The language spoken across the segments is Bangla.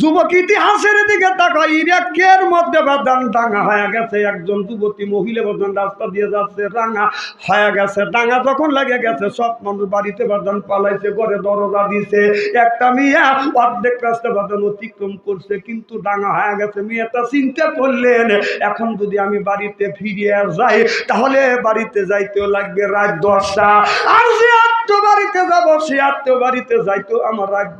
যুবক ইতিহাসের দিকে তাকাই ইরাকের মধ্যে বাদান ডাঙা হয়ে গেছে। একজন যুবতী মহিলা বাদান রাস্তা দিয়ে যাচ্ছে, রাঙা হয়ে গেছে, ডাঙা যখন লেগে গেছে সব মানুষ বাড়িতে বাদান পালাইছে, ঘরে দরজা দিছে। একটা মিয়া অর্ধেক রাস্তা বাদান অতিক্রম করছে, কিন্তু ডাঙা হয়ে গেছে। মেয়েটা চিন্তা করলেন, এখন যদি আমি বাড়িতে ফিরে যাই, তাহলে বাড়িতে যাইতেও লাগবে রাত দশটা। আর যে আত্ম বাড়িতে যাব, সে আত্ম বাড়িতে যাইতো আমার রাত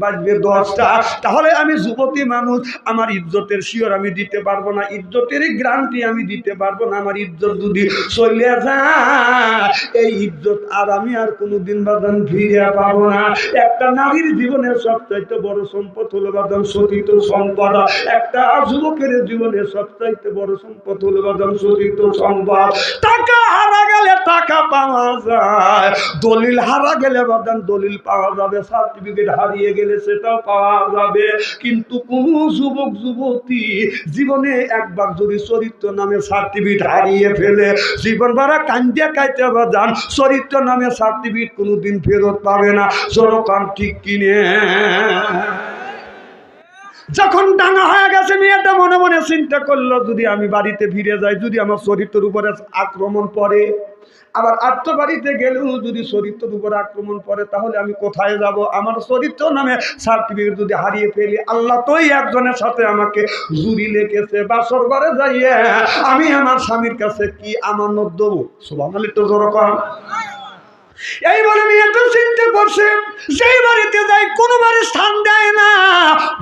বাজবে দশটা। তাহলে আমি যুবতী মানুষ, আমার ইজ্জতের শিওর আমি দিতে পারব না, ইজ্জতের গ্রান্টি আমি দিতে পারব না, আমার ইজ্জত যদি চলে যায়, এই ইজ্জত আর আমি আর কোনোদিন বাদন ফিরে পাবো না। একটা নারীর জীবনের সবচাইতে বড় সম্পদ হলো বাদন সতীত সম্পদ। একটা যুবকের জীবনের সবচাইতে বড় সম্পদ হলো বাদন সতীত সম্পদ। টাকা হারা গেলে টাকা পাওয়া যায়, দলিল হারা গেলে বাদান দলিল পাওয়া যাবে সার্টিফিকেট হারিয়ে গেলে সেটাও পাওয়া যাবে। কিন্তু কোন যুবক, যুবতী জীবনে একবার যদি চরিত্র নামে সার্টিফিকেট হারিয়ে ফেলে, জীবন ভাড়া কান্দিয়া কাইতে বাদান চরিত্র নামে সার্টিফিকেট কোনোদিন ফেরত পাবে না। জনকান ঠিক কিনে। যখন ডাঙা হয়ে গেছে, মেয়েটা মনে মনে চিন্তা করল, যদি আমি বাড়িতে ফিরে যাই, যদি আমার চরিত্রের উপরে আক্রমণ পড়ে। আবার আত্মবাড়িতে গেলেও যদি চরিত্রের উপর আক্রমণ পড়ে তাহলে আমি কোথায় যাব? আমার চরিত্র নামে সার্টিফিকেট যদি হারিয়ে ফেলি, আল্লাহ তোই একজনের সাথে আমাকে জুড়ি লেগেছে বা ঘরে যাইয়ে আমি আমার স্বামীর কাছে কি আমানত দেবো? সোভাঙালি তো যেরকম এই বলে নিয়ে তো চিন্তা করছে সেই বাড়িতে যাই, কোনো বাড়ি স্থান দেয় না।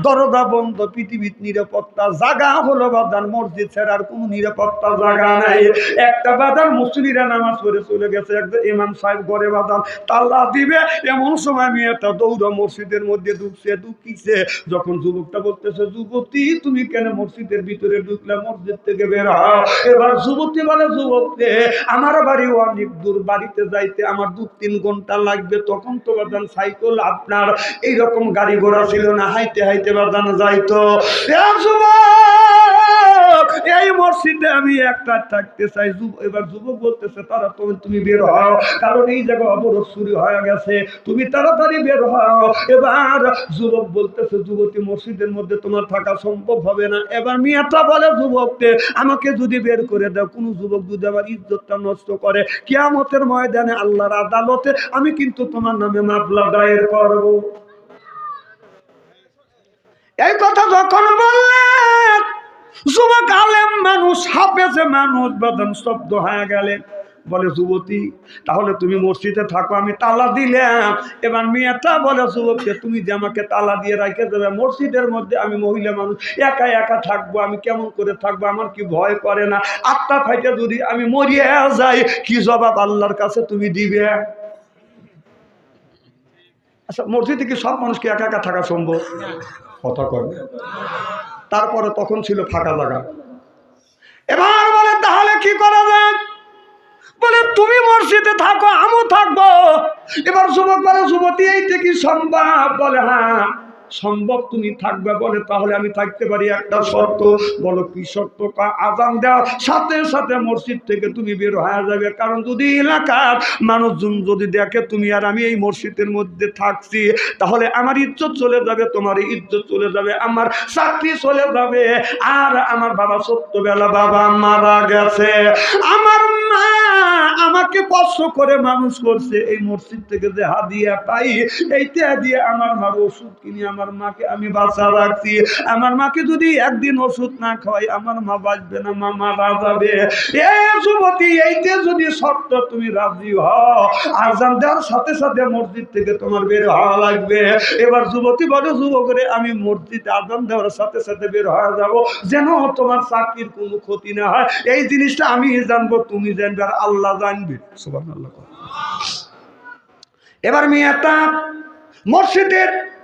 দরজা বন্ধ, পৃথিবীর নিরাপত্তা জাগা হলো বাদান মসজিদ ছাড়ার কোনো নিরাপত্তা জায়গা নাই। একটা বাদান মুসলিরা নামাজ পড়ে চলে গেছে একজন ইমাম সাহেব ঘরে বাদান তাল্লা দিবে। এমন সময় মেয়েটা দৌড়া মসজিদের মধ্যে ঢুকছে, ঢুকিছে। যখন যুবকটা বলতেছে, যুবতী, তুমি কেন মসজিদের ভিতরে ঢুকলে, মসজিদ থেকে বের এবার যুবতী বলে যুবককে আমার বাড়ি অনেক দূর, বাড়িতে যাইতে আমার দু তিন ঘণ্টা লাগবে। তখন তো বাদান সাইকেল আপনার এইরকম গাড়ি ঘোড়া ছিল না হাইতে হাইতে বাদানো যাইতো। এই মসজিদে আমি একটা থাকতে চাই। এবার যুবক বলতেছে, তারা তুমি তুমি বের হও, কারণ এই জায়গা অবরোধ শুরু হয়ে গেছে। তুমি তাড়াতাড়ি বের হও। এবার যুবক বলতেছে, যুবতী, মসজিদের মধ্যে তোমার থাকা সম্ভব হবে না। এবার মিয়াটা বলে যুবককে, আমাকে যদি বের করে দাও, কোনো যুবক যদি আমার ইজ্জতটা নষ্ট করে, কিয়ামতের ময়দানে আল্লাহর আদালতে আমি কিন্তু তোমার নামে মামলা দায়ের করব। এই কথা যখন বললেন যুবক আলেম মানুষ, হাফেজে মানুষ, বাদন শব্দ হয়ে গেলেন বলে, যুবতী, তাহলে তুমি মসজিদে থাকো, আমি তালা দিলাম। এবার মেয়েটা বলে, যুবককে, তুমি যে আমাকে তালা দিয়ে রাখে দেবে, মসজিদের মধ্যে আমি মহিলা মানুষ, একা একা থাকব, আমি কেমন করে থাকব, আমার কি ভয় করে না? আত্মা ফাইটে যদি আমি মরিয়ে যাই, কি জবাব আল্লাহর কাছে তুমি দিবে? আচ্ছা মসজিদে কি সব মানুষকে একা একা থাকা সম্ভব? কথা কয় তারপরে তখন ছিল ফাঁকা জায়গা। এবার বলে, তাহলে কি করা যায়? বলে, তুমি মসজিদে থাকো, আমিও থাকব। এবার যুবক বলে, যুবতী, এইটা কি সম্ভব? বলে হ্যাঁ। সম্ভব তুমি থাকবে বলে, তাহলে আমি থাকতে পারি একটা শর্ত। বলো কি শর্ত? আজান দেওয়ার সাথে সাথে মসজিদ থেকে তুমি বের হয়ে যাবে। কারণ যদি এলাকার মানুষজন যদি দেখে তুমি আর আমি এই মসজিদের মধ্যে থাকছি, তাহলে আমার ইজ্জত চলে যাবে, তোমার ইজ্জত চলে যাবে, আমার চাকরি চলে যাবে। আর আমার বাবা সত্যবেলা বাবা মারা গেছে। আমার মা আমাকে কষ্ট করে মানুষ করছে। এই মসজিদ থেকে যে হাদিয়া পাই, এইটা দিয়ে আমার মার ওষুধ কিনে আমার মাকে আমি বাঁচা রাখছি। আমার মাকে যদি একদিন ওষুধ না খাওয়াই, আমার মা বাঁচবে না, মা মারা যাবে। এ যুবতী, এইতে যদি শর্ত তুমি রাজি হও, আজান দেওয়ার সাথে সাথে মসজিদ থেকে তোমার বের হওয়া লাগবে। এবার যুবতী বলে, যুবকরে, আমি মসজিদে আজান দেওয়ার সাথে সাথে বের হয়ে যাব। যেন তোমার চাকরির কোনো ক্ষতি না হয়। এই জিনিসটা আমি জানব, তুমি জানবে আর আল্লাহ জানবে। সুবহানাল্লাহ। এবার মেয়েটা মসজিদের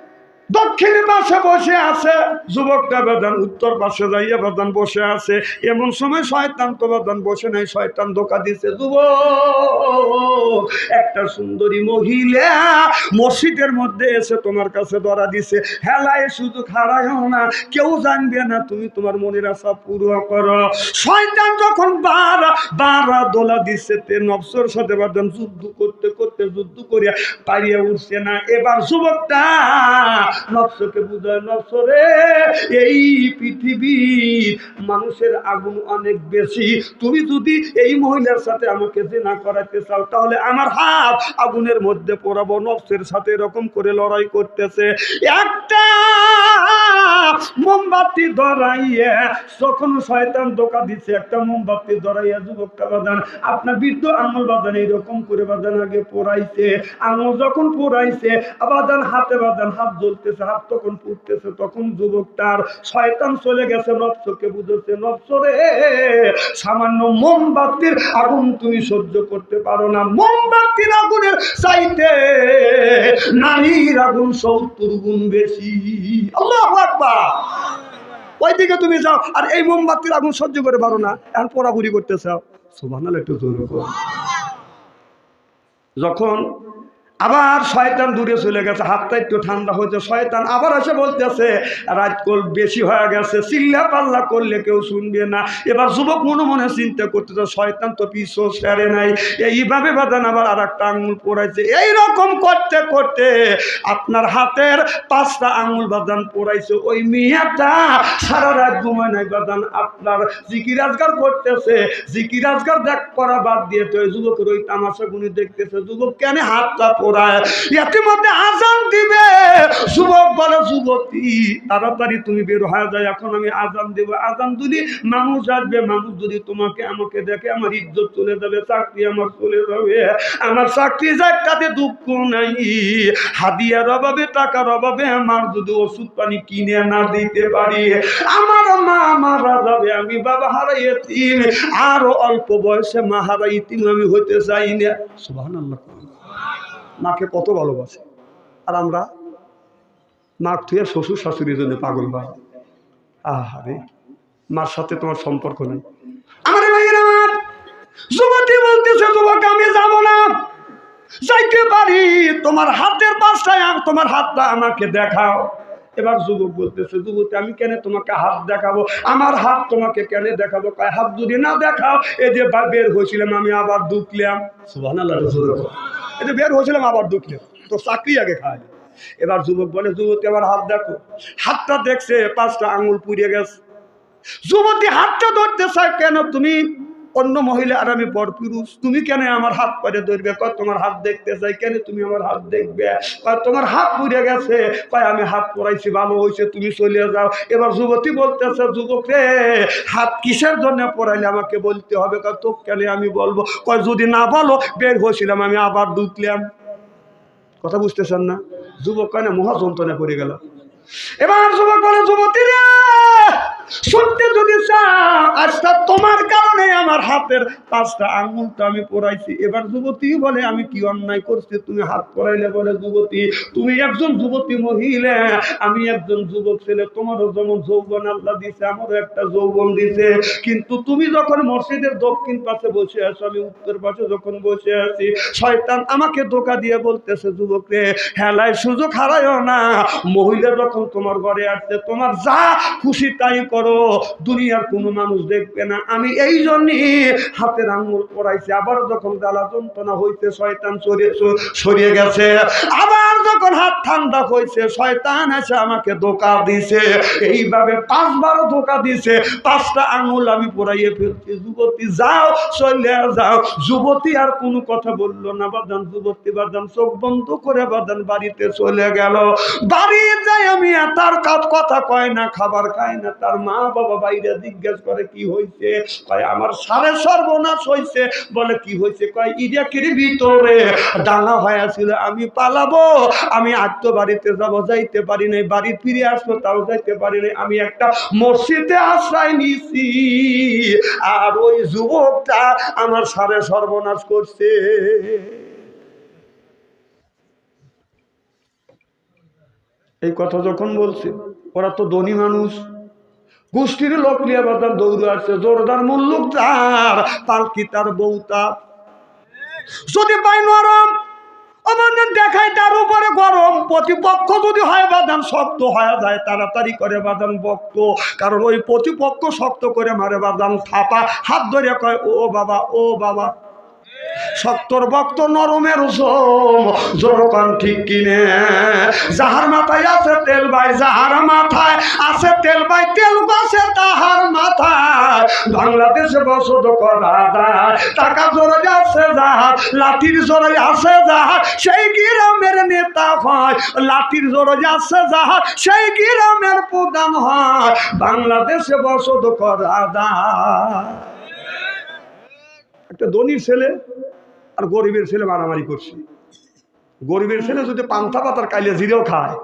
দক্ষিণ পাশে বসে আছে, যুবকটা বেদান, উত্তর পাশে যাইয়া বেদান বসে আছে। এমন সময় শয়তান তো বেদান বসে নাই, শয়তান ধোকা দিছে, যুবক, একটা সুন্দরী মহিলা মসজিদের মধ্যে এসে তোমার কাছে ধরা দিছে। হেলায় সুযোগ হারায়ও না, কেউ জানবে না, তুমি তোমার মনের আশা পুরো করো। শয়তান যখন বারা বারা দোলা দিচ্ছে তে নবসর সাথে বাদান যুদ্ধ করতে করতে যুদ্ধ করিয়া পারিয়া উঠছে না। এবার যুবকটা নফসকে বুঝায় নফসরে। এই পৃথিবীর মানুষের আগুন অনেক বেশি। তুমি যদি এই মহিলার সাথে আমাকে জেনা করাতে চাও, তাহলে আমার হাত আগুনের মধ্যে পড়াবো, নফসের সাথে এরকম করে লড়াই করতেছে। একটা মোমবাতি ধরাইয়া, যখন শয়তান দোকা দিচ্ছে একটা মোমবাতি ধরাইয়া যুবকটা বাদান আপনার বৃদ্ধ আঙুল বাদান এইরকম করে বাদান আগে পোড়াইছে, আঙুল যখন পোড়াইছে বাদান হাতে বাদান হাত জ্বলতেছে, হাত তখন পুড়তেছে, তখন যুবকটার শয়তান চলে গেছে, নবসকে বুঝেছে, নবসরে সামান্য মোমবাতির আগুন তুমি সহ্য করতে পারো না, মোমবাতির আগুনের চাইতে নারীর আগুন সত্তর গুণ বেশি। আল্লাহ আকবার। ওইদিকে তুমি যাও, আর এই মোমবাতির আগুন সহ্য করে পারো না। এখন পোড়াপুরি করতে চাও সোভানাল একটু জোর যখন আবার শয়তান দূরে চলে গেছে, হাতটা একটু ঠান্ডা হয়েছে, শয়তান আবার এসে বলতেছে রাত কল বেশি হয়ে গেছে, চিল্লা পাল্লা করলে কেউ শুনবে না। এবার যুবক মনে মনে চিন্তা করতেছে, শয়তান তো পিছু সেরে নাই। এইভাবে বাদান আবার আর একটা আঙুল পড়াইছে। এইরকম করতে করতে আপনার হাতের পাঁচটা আঙুল বাদান পড়াইছে। ওই মেয়েটা সারা রাত ঘুমায় নাই বাদান। আপনার জিকির আজগার করতেছে, জিকির আজগার দেখ করা বাদ দিয়ে তো যুবকের ওই তামাশা গুনি দেখতেছে। যুবক কেন হাতটা তাড়াতাড়ি তুমি বের হয়ে যায় এখন আমি আজান দেব। আজান দিলি মানুষ আসবে। মানুষ যদি তোমাকে, আমাকে দেখে, আমার ইজ্জত চলে যাবে, চাকরি আমার চলে যাবে। আমার চাকরি যাক, তাতে দুঃখ নাই। হাদিয়ার অভাবে, টাকার অভাবে আমার যদি ওষুধ পানি কিনে না দিতে পারি, আমার মা মারা যাবে, আমি বাবা হারাইছি আরও অল্প বয়সে মা হারাইতিম আমি হইতে চাই না। আল্লাহ মাকে কত ভালোবাসে। আর আমরা মা থুয়ে শ্বশুর শাশুড়ির জন্য পাগল হয়। আহারে, মার সাথে তোমার সম্পর্ক নেই। আমার ভাইয়ের যুবতী বলতেছে যুবক আমি যাব না। যাইতে পারি, তোমার হাতের পাশটায় তোমার হাতটা আমাকে দেখাও। এবার যুবক বলতেছে, যুবতী, আমি কেন তোমাকে হাত দেখাবো? আমার হাত তোমাকে কেন দেখাবো? হাত যদি না দেখাও, এই যে বের হয়েছিলাম, আমি আবার দুখলাম সুবাহ যে বের হয়েছিলাম আবার দুঃখে। তো চাকরি আগে খায় এবার যুবক বলে, যুবতী, আমার হাত দেখো। হাতটা দেখছে, পাঁচটা আঙুল পুড়িয়ে গেছে। যুবতী হাতটা ধরতে চায় কেন তুমি? অন্য মহিলা আর আমি বড় পুরুষ। তুমি কেন আমার হাত পরে ধরবে? তোমার হাত দেখতে চাই। কেন তুমি আমার হাত দেখবে? তোমার হাত পুড়ে গেছে। কয়, আমি হাত পরাইছি ভালো হয়েছে তুমি চলে যাও। এবার যুবতী বলতেছে, যুবক রে হাত কিসের জন্য পড়াইলে আমাকে বলতে হবে? কয় তো কেন আমি বলব? কয়, যদি না বলো, বের হয়েছিলাম, আমি আবার দুতলাম। কথা বুঝতেছেন না? যুবক কেন মহা যন্ত্রণা পড়ে গেল। এবার যুবক বলে, যুবতী রে শুনতে যদি চাও, আজটা তোমার কারণে আমার হাতের পাঁচটা আঙুলটা আমি পরাইছি এবার যুবতী বলে, আমি কি অন্যায় করছি? তুমি হাত পরাইলে বলে, যুবতী, তুমি একজন যুবতী মহিলা, আমি একজন যুবক ছেলে, তোমারও যেমন যৌবন আল্লাহ দিছে, আমারও একটা যৌবন দিছে। কিন্তু তুমি যখন মসজিদের দক্ষিণ পাশে বসে আছো, আমি উত্তর পাশে যখন বসে আছি, শয়তান আমাকে ধোকা দিয়ে বলতেছে, যুবক হেলায় সুযোগ হারায়ও না। মহিলা যখন তোমার ঘরে আসছে, তোমার যা খুশি তাই করো, দুনিয়ার কোনো মানুষ দেখবে না। আমি এই জন্যই হাতের আঙুল পড়াইছি আবার যখন জ্বালা যন্ত্রণা হইতে শয়তান সরিয়ে গেছে। আবার যখন হাত ঠান্ডা হয়েছে শয়তান এসে আমাকে ধোকা দিছে। এইভাবে পাঁচবার ধোকা দিছে। পাঁচটা আঙুল আমি পড়াইয়ে ফেলছি। যুবতী, যাও, চলে যাও। যুবতী আর কোনো কথা বলল না। বাদান যুবতী বাদান চোখ বন্ধ করে বাদান বাড়িতে চলে গেল। বাড়ি যাই আমি তার কথা কয় না, খাবার খায় না, তার মা বাবা বাইরে জিজ্ঞেস করে, কি হয়েছে কয়, আমার সারে সর্বনাশ হয়েছে বলে, কি হয়েছে কয় ইরাকের ভিতরে ডাঙা হয়েছিল আমি পালাবো। আমি আত্ম বাড়িতে যাব, যাইতে পারি নাই। বাড়ি ফিরে আসব, তাও যাইতে পারি নাই। আমি একটা মসজিদে আশ্রয় নিছি আর ওই যুবকটা আমার সারে সর্বনাশ করছে। এই কথা যখন বলছে, ওরা তো ধনী মানুষ। গোষ্ঠীর লোক নিয়ে বাদাম দৌড়ে আসছে, জোরদার মুল্লুক তার পালকি তার বউতা যদি পাই নরম আমাদের দেখায় তার উপরে গরম, প্রতিপক্ষ যদি হয় বাদান শক্ত হয়ে যায়, তাড়াতাড়ি করে বাদান বক্ত। কারণ ওই প্রতিপক্ষ শক্ত করে মারে বাদান থাপা, হাত ধরে কয়, ও বাবা ও বাবা। সত্তর ভক্ত নরমের সোম জোরকান ঠিক কিনে। যাহার মাথায় আছে তেল বাই, যাহার মাথায় আছে তেল বাই, তেল বাসে তাহার মাথায়। বাংলাদেশে বসত করা যায় টাকা জোরে আছে যাহার, লাঠির জোরে আছে যাহার, সেই গ্রামের নেতা হয়। লাঠির জোরে আছে যাহার, সেই গ্রামের প্রধান হয়। বাংলাদেশে বসত করা যায় একটা ধনীর ছেলে আর গরিবের ছেলে মারামারি করছে। গরিবের ছেলে যদি পান্থা পাতার কাইলে জিরেও খায়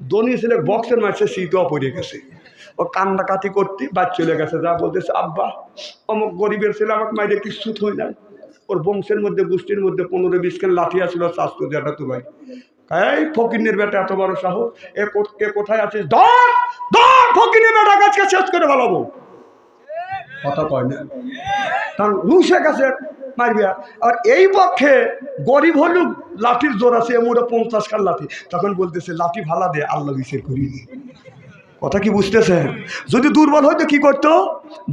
ধনী ছেলে বক্সের মাঝে শীতও পড়ে গেছে। ও কান্নাকাটি করতে বাদ চলে গেছে, যা বলতেছে, আব্বা, অমুক গরিবের ছেলে আমাকে মাইরে কিচ্ছু হয়ে যায় ওর বংশের মধ্যে, গোষ্ঠীর মধ্যে পনেরো বিশ কেন লাঠি আসছিল স্বাস্থ্য দেওয়াটা তো ভাই। এই ফকিনের বেটা এত বড় সাহস, এ কোথায় আছিস? ধর ধর, ফকিনের বেটা গাছকে শেষ করে ভালো কথা কয় না। কারণ রুশে গেছে মারবে আর এই পক্ষে গরিব হলেও লাঠির জোর আছে, এমন পঞ্চাশ কার লাঠি। তখন বলতেছে, লাঠি ভালা দে, আল্লাহ বিচার করি কথা কি বুঝতেছেন যদি দুর্বল হয়তো কি করতো?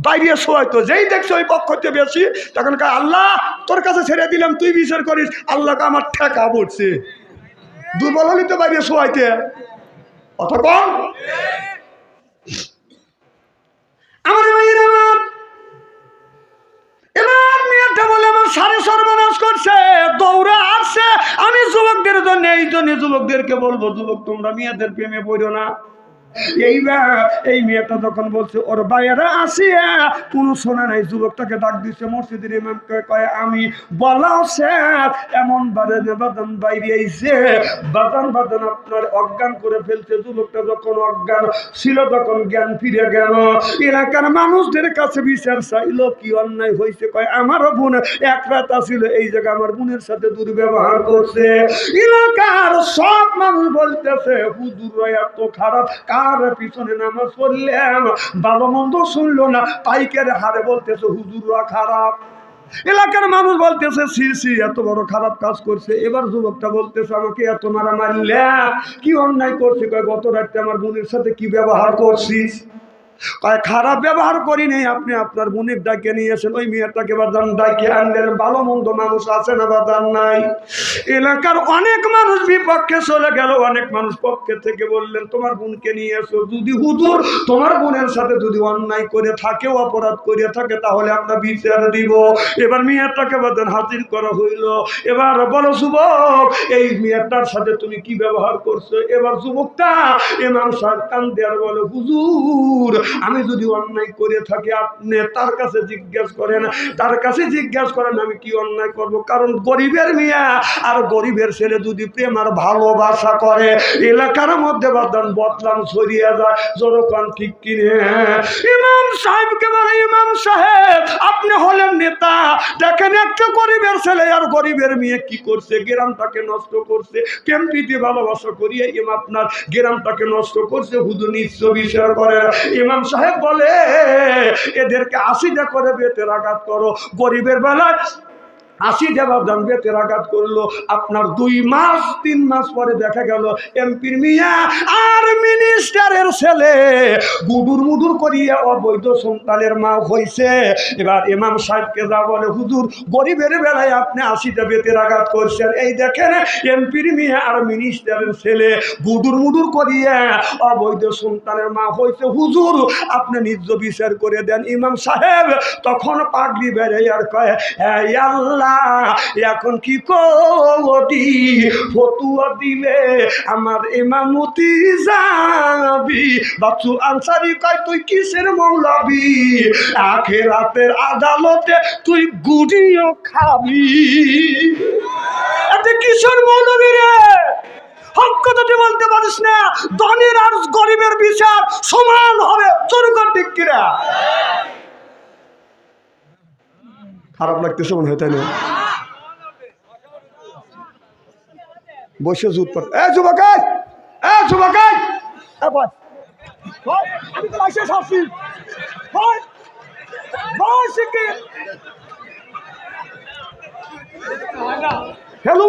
বাইরে শোয়াইতো। যেই দেখছ ওই পক্ষ হতে বেশি, তখন আল্লাহ, তোর কাছে ছেড়ে দিলাম, তুই বিচার করিস আল্লাহকে আমার ঠেকা পড়ছে। দুর্বল হলে তো বাইরে শোয়াইতে। কথা কম আমার মেয়েটা বলে আমার সারে সর্বনাশ করছে, দৌড়ে আসছে। আমি যুবকদের জন্য, এই জন্য যুবকদেরকে বলব, যুবক তোমরা মেয়েদের প্রেমে পড়ো না। এইবার এই মেয়েটা যখন বলছে, ওর বাইরে আসিয়া। কোনো শোনা নাই, যুবকটাকে ডাক দিচ্ছে মসজিদের ইমামকে কয়, আমি বলাও স্যার, এমন বাইরে আইছে। আপনার অজ্ঞান করে ফেলছে। যুবকটা যখন অজ্ঞান ছিল, তখন জ্ঞান ফিরে গেল। এলাকার মানুষদের কাছে বিচার চাইলো, কি অন্যায় হয়েছে কয়, আমার বোন এক রাত আসিল, এই জায়গা আমার বোনের সাথে দুর্ব্যবহার করছে। এলাকার সব মানুষ বলতেছে, হুজুর, এত খারাপ কার পিছনে নামাজ পড়লাম ভালো মন্দ শুনলো না, পাইকের হারে বলতেছে হুজুররা খারাপ। এলাকার মানুষ বলতেছে সি সি এত বড় খারাপ কাজ করছে। এবার যুবকটা বলতেছে, আমাকে এত মারা মারলে কি অন্যায় করছে? গত রাত্রে আমার বোনের সাথে কি ব্যবহার করছিস? খারাপ ব্যবহার করি নেই আপনি, আপনার বোনের ডাকে নিয়েছেন ওই মেয়েটাকে বাদান ডাকে আনলেন, ভালো মন্দ মানুষ আছে না বাদান নাই? এলাকার অনেক মানুষ বিপক্ষে চলে গেল, অনেক মানুষ পক্ষে থেকে বললেন, তোমার বোনকে নিয়ে এসো, যদি হুজুর তোমার বোনের সাথে যদি অন্যায় করে থাকে, অপরাধ করে থাকে, তাহলে আমরা বিচার দিব। এবার মেয়েটাকে বাদান হাজির করা হইল। এবার বলো, যুবক, এই মেয়েটার সাথে তুমি কি ব্যবহার করছ? এবার যুবকটা এমাম সাহেব কান দেয়ার বলে, হুজুর আমি যদি অন্যায় করে থাকি, আপনি তার কাছে জিজ্ঞেস করেন, তার কাছে জিজ্ঞেস করেন, আমি কি অন্যায় করব? কারণ গরিবের মিয়া, আর গরিবের ছেলে যদি প্রেম আর ভালোবাসা করে, এলাকার মধ্যে বাদান বদলাম ছড়িয়ে যায়, জনগণ ঠিক কিনে। ইমাম সাহেবকে বলে, ইমাম সাহেব, আপনি হলেন নেতা। দেখেন, একটা গরিবের ছেলে আর গরিবের মেয়ে কি করছে? গ্রামটাকে নষ্ট করছে। প্রেম প্রীতি ভালোবাসা করিয়ে ইমাম আপনার গ্রামটাকে নষ্ট করছে। হুদু নিশ্চ বিচার করে ইমাম সাহেব বলে এদেরকে আসিদা করে বেতের আঘাত করো। গরিবের বেলায় আশি দাম বেতের আঘাত করল। আপনার দুই মাস, তিন মাস পরে দেখা গেল এমপির মিয়া আর মিনিস্টারের ছেলে। গুডুর মুদুর করিয়া অবৈধ সন্তানের মা হয়েছে এবার ইমাম সাহেবকে যা বলে, হুজুর, গরিবের বেলায় আপনি আশিটা বেতের আঘাত করছেন। এই দেখেন এমপির মিয়া আর মিনিস্টারের ছেলে গুডুর মুদুর করিয়া অবৈধ সন্তানের মা হয়েছে হুজুর, আপনি নিজ বিচার করে দেন ইমাম সাহেব। তখন পাগড়ি বেড়ে আর কয় হ্যাঁ আল্লাহ এখন কি করি ফতুয়া দিলে আমার ইমামতি যাবি। বাচ্চু আনসারি কয়, তুই কিসের মৌলাবি? আখেরাতের আদালতে তুই গুড়িও খাবি। এতে কিশোর মৌলবী রে? হক বলতে পারিস না। ধনীর আর গরিবের বিচার সমান হবে। চরুকর ঠিক কিরা খারাপ লাগতেছে মনে হয় তাই না? বসে জুত পড় এ যুবকাই এ! বয়, আমি তো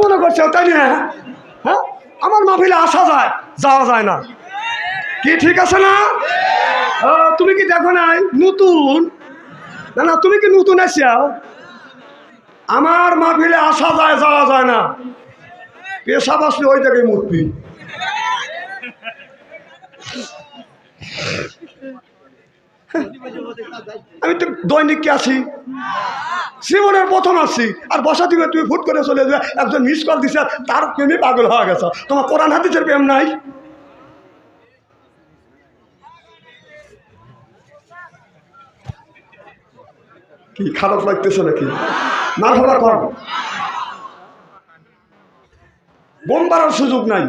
মনে করছে তাই না? হ্যাঁ? আমার মাহফিলে আসা যায় যাওয়া যায় না। কি ঠিক আছে না? তুমি কি দেখো নাই? নতুন? না না তুমি কি নতুন আসিয়াও আমার মাহফিলে আসা যায়, যাওয়া যায় না। পেশাব আসলে ওই জায়গায় মূর্তি আমি তো দৈনিক আসি। জীবনের প্রথম আসছি আর বসা দিবে তুমি ফুট করে চলে যাবে। একজন মিস কল দিছে, তার প্রেমে পাগল হওয়া গেছে। তোমার কোরআন হাদিসের প্রেম নাই? কি, খারাপ লাগতেছে নাকি? না হবার কর বোম মারার সুযোগ নাই।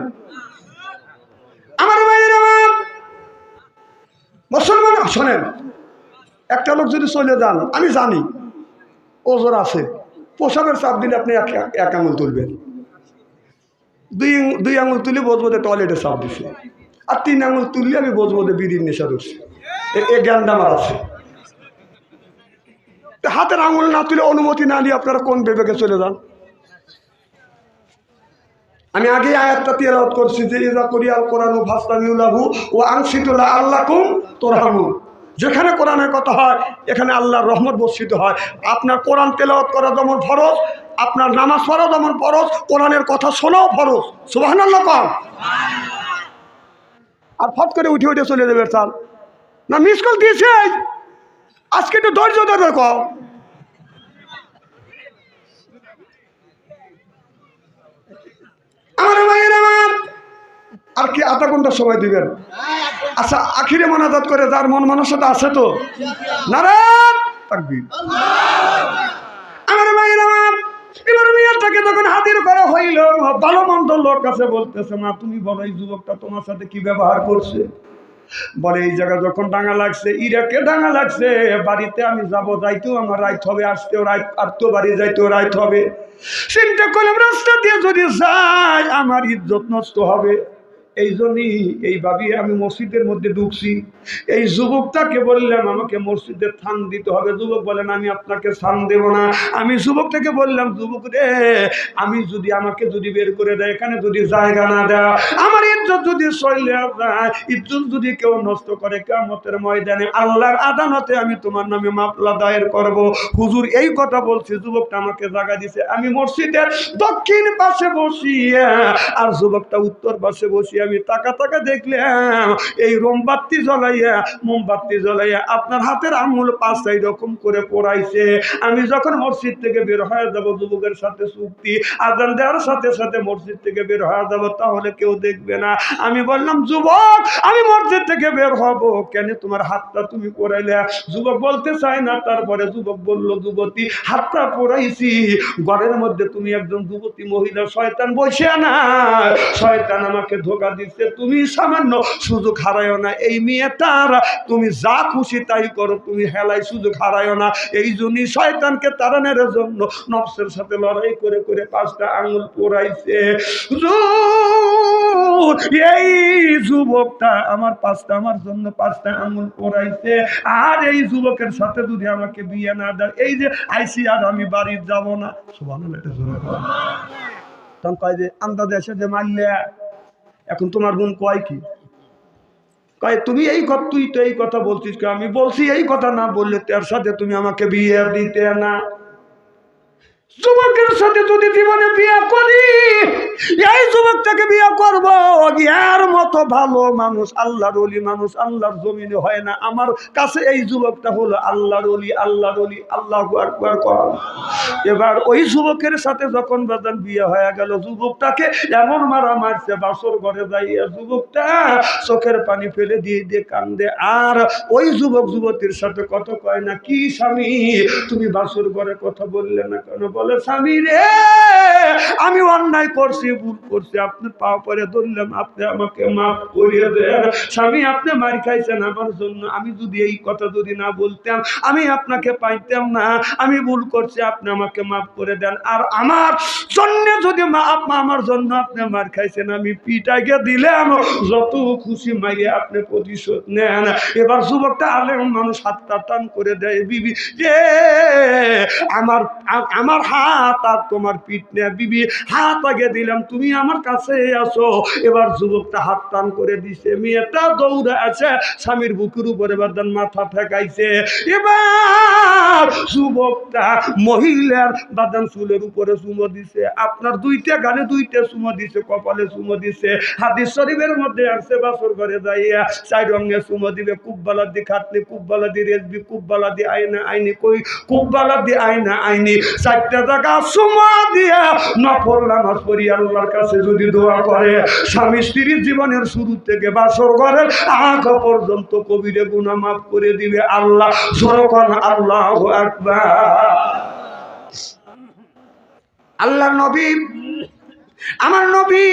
আমার ভাইয়ের আমার মুসলমান, শোনেন, একটা লোক যদি চলে যান, আমি জানি, ওজোর আছে। পোশাকের চাপ দিলে আপনি এক এক আঙুল তুলবেন। দুই দুই আঙুল তুলে বোঝবো টয়লেটে চাপ দিছে। আর তিন আঙুল তুললে আমি বোঝবো যে বিড়ির নেশা ধরছে। এ- জ্ঞানটা আমার আছে। হাতের আঙুল না তুলে অনুমতি না নিয়ে আপনারা কোন বিবেকে চলে যান? আমি আগে আয়াতটা তিলাওয়াত করছি যে ইজা করিয়াল কোরআন ভাস্তামিউলাহু ও আংশিতুল্লাহ আল্লাকুম তোরহামু যেখানে কোরআনের কথা হয়, এখানে আল্লাহর রহমত বর্ষিত হয়। আপনার কোরআন তেলাওয়াত করা যেমন ফরজ, আপনার নামাজ পড়া যেমন ফরজ, কোরআনের কথা শোনাও ফরজ। সুবহানাল্লাহ কম আর ফট করে উঠে উঠে চলে যাবে, স্যার। না মিস কল দিয়েছে? আজকে একটু ধৈর্য ধরে কম আমার ভাইয়ের আমার। আর কি আধা ঘণ্টা সময় দিবেন? আচ্ছা আখিরে মনাজাত করে যার মন মানসতা আছে তো? আমার ভাইয়ের আমার। ভালো মন্দ লোক কাছে বলতেছে, মা, তুমি বলো এই যুবকটা তোমার সাথে কি ব্যবহার করছে? বলে, এই জায়গা যখন ডাঙা লাগছে, ইরাকে ডাঙা লাগছে, বাড়িতে আমি যাব, যাইতেও আমার রাইত হবে, আসতেও রাইত আসতেও বাড়ি যাইতেও রাইত হবে। চিন্তা করলাম, রাস্তা দিয়ে যদি যাই আমার ইজ্জত নষ্ট হবে। এই জন্যই এই ভাবি, আমি মসজিদের মধ্যে ঢুকছি। এই যুবকটাকে বললাম, আমাকে মসজিদে থান দিতে হবে। যুবক বলেন আমি আপনাকে স্থান দেব না। আমি যুবকটাকে বললাম, যুবক রে, আমি যদি আমাকে যদি বের করে দেয়, এখানে যদি জায়গা না দেয়, আমার ইজ্জত যদি যায় ইজ্জত যদি কেউ নষ্ট করে কেমতের ময়দানে আল্লাহর আদালতে আমি তোমার নামে মামলা দায়ের করব। হুজুর এই কথা বলছি, যুবকটা আমাকে জায়গা দিছে। আমি মসজিদের দক্ষিণ পাশে বসিয়া আর যুবকটা উত্তর পাশে বসিয়ে আমি তাকা তাকা দেখলাম এই রোমবাতি জ্বলাইয়া, মোমবাতি জ্বলাইয়া আপনার হাতের আঙুল পাঁচটা এরকম করে পড়াইছে। আমি যখন মসজিদ থেকে বের হয়ে যাব, যুবকের সাথে চুক্তি, আজান দেওয়ার সাথে সাথে মসজিদ থেকে বের হয়ে যাব, তাহলে কেউ দেখবে না। আমি বললাম, যুবক, আমি মসজিদ থেকে বের হব কেন? তোমার হাতটা তুমি পড়াইলে। যুবক বলতে চায় না, তারপরে যুবক বলল, যুবতী, হাতটা পড়াইছি। ঘরের মধ্যে তুমি একজন যুবতী মহিলা, শয়তান বসে না শয়তান আমাকে ধোকা দিচ্ছে, তুমি সামান্য সুযোগ হারায়ও না। এই মেয়েটার, তুমি যা খুশি তাই করো, তুমি হেলাই সুযোগ হারায়ও না। এই জন্যই শয়তানকে তাড়ানোর জন্য নফসের সাথে লড়াই করে করে পাঁচটা আঙুল পোড়াইছে। এই যুবকটা আমার পাঁচটা, আমার জন্য পাঁচটা আঙুল পোড়াইছে। আর এই যুবকের সাথে যদি আমাকে বিয়ে না দেয়, এই যে আইসি আর আমি বাড়ির যাব না। জোরে তখন কয় যে, আন্দাজে এসে যে মারলে এখন তোমার বোন কয় কি কয়, তুমি এই কথা তুই তো এই কথা বলছিস? আমি বলছি এই কথা না বললে তার সাথে তুমি আমাকে বিয়ে দিতে না যুবকের সাথে যদি জীবনে বিয়ে করি, এই যুবকটাকে বিয়ে করব। এর মতো ভালো মানুষ, আল্লাহর অলি মানুষ, আল্লাহর জমিনে হয় না। আমার কাছে এই যুবকটা হলো আল্লাহর অলি আল্লাহর অলি আল্লাহ এবার ওই যুবকের সাথে যখন বাদান বিয়ে হয়ে গেল, যুবকটাকে এমন মারা মারছে, বাসর ঘরে যাইয়া যুবকটা চোখের পানি ফেলে দিয়ে দিয়ে কান্দে। আর ওই যুবক, যুবতীর সাথে কত কয় না, কি স্বামী, তুমি বাসর ঘরে কথা বললে না কেন? বলে, স্বামী রে, আমি অন্যায় করছি, ভুল করছি। আপনি পা পরে ধরলাম, আপনি আমাকে মাফ করিয়ে দেন। স্বামী, আপনি মার খাইছেন আমার জন্য। আমি যদি এই কথা যদি না বলতাম, আমি আপনাকে পাইতাম না। আমি ভুল করছি, আপনি আমাকে মাফ করে দেন। আর আমার জন্য যদি মা আপনা আমার জন্য আপনি মার খাইছেন, আমি পিটাকে দিলাম। যত খুশি মাইরে আপনি প্রতিশোধ নেন। এবার যুবকটা আলেম মানুষ হাতটা টান করে দেয়, বিবি, যে আমার আমার হাত আর তোমার পিঠ নিয়ে বিবি, হাত আগে দিলাম, তুমি আমার কাছে আসো। এবার যুবকটা হাত টান করে দিছে, মেয়েটা দৌড়ে আছে, স্বামীর বুকের উপরে বাদান মাথা ঠেকাইছে। এবার যুবকটা মহিলার বাদান চুলের উপরে চুমো দিছে, আপনার দুইটা গানে দুইটা চুমো দিছে, কপালে চুমো দিছে। হাদিস শরীফের মধ্যে আসছে, বাসর ঘরে যাইয়া চাই রঙে চুমো দিবে কুব্বালা দি খাটনি কুব্বালা দি রেসবি কুব্বালা দি আইনা আইনি কই? কুব্বালা দি আইনা আইনি চারটা চুমা দিয়া নফল নামাজ পড়ি, আল্লাহর কাছে যদি দোয়া করে, স্বামী স্ত্রীর জীবনের শুরু থেকে বাসর ঘরের আগ পর্যন্ত কবিরে গুণা মাফ করে দিবে আল্লাহ। সরকন আল্লাহ আকবার। আল্লাহ নবী, আমার নবী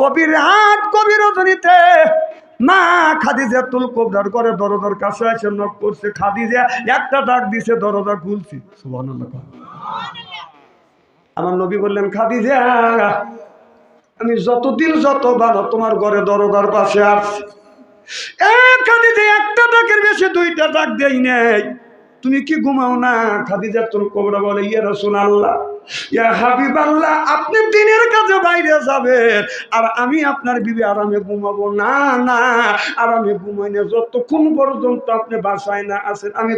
গভীর রাত গভীর রজনীতে মা খাদিজা তুল কোবরার করে দরজার কাছে এসে নক করছে, খাদিজা একটা ডাক দিছে, দরজা খুলছি। আমার নবী বললেন, খাদিজা, আমি যতদিন যত বানো তোমার ঘরে দরজার পাশে আসছি খাদিজা, একটা ডাকের বেশি দুইটা ডাক দেই নেই। তুমি কি ঘুমাও না? খাদিজা তোর কোবরা বলে ইয়ে রসুল আল্লাহ আপনি দিনের কাজে বাইরে যাবেন। আর আমি আপনার বিবি আরামে ঘুমাবো। না না আরামে ঘুমাই না, যতক্ষণ পর্যন্ত আপনি বাসায় না আসেন আমি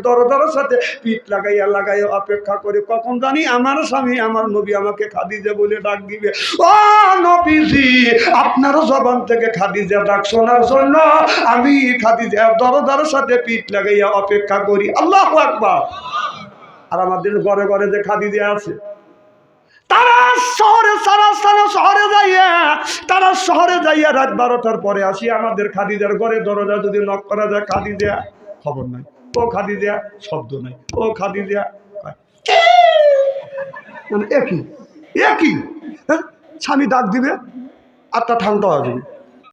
সাথে পিঠ লাগাইয়া লাগাইয়া অপেক্ষা করি। কখন জানি আমার স্বামী, আমার নবী আমাকে খাদিজা বলে ডাক দিবে। ও নবীজি আপনারও জবান থেকে খাদিজা ডাক শোনার জন্য আমি খাদিজা দরদারের সাথে পিঠ লাগাইয়া অপেক্ষা করি। আল্লাহ আর আমাদের ঘরে ঘরে যে খাদিজা আছে তারা শহরে, সারা সারা শহরে যাইয়া, তারা শহরে যাইয়া রাত বারোটার পরে আসি আমাদের খাদিজার ঘরে দরজা যদি নক করা যায় খাদি দেয়া খবর নাই। ও খাদি দেয়া শব্দ নাই। ও খাদি দেয়া মানে একই একই। হ্যাঁ? স্বামী ডাক দিবে আত্মা ঠান্ডা হয়ে যাবে।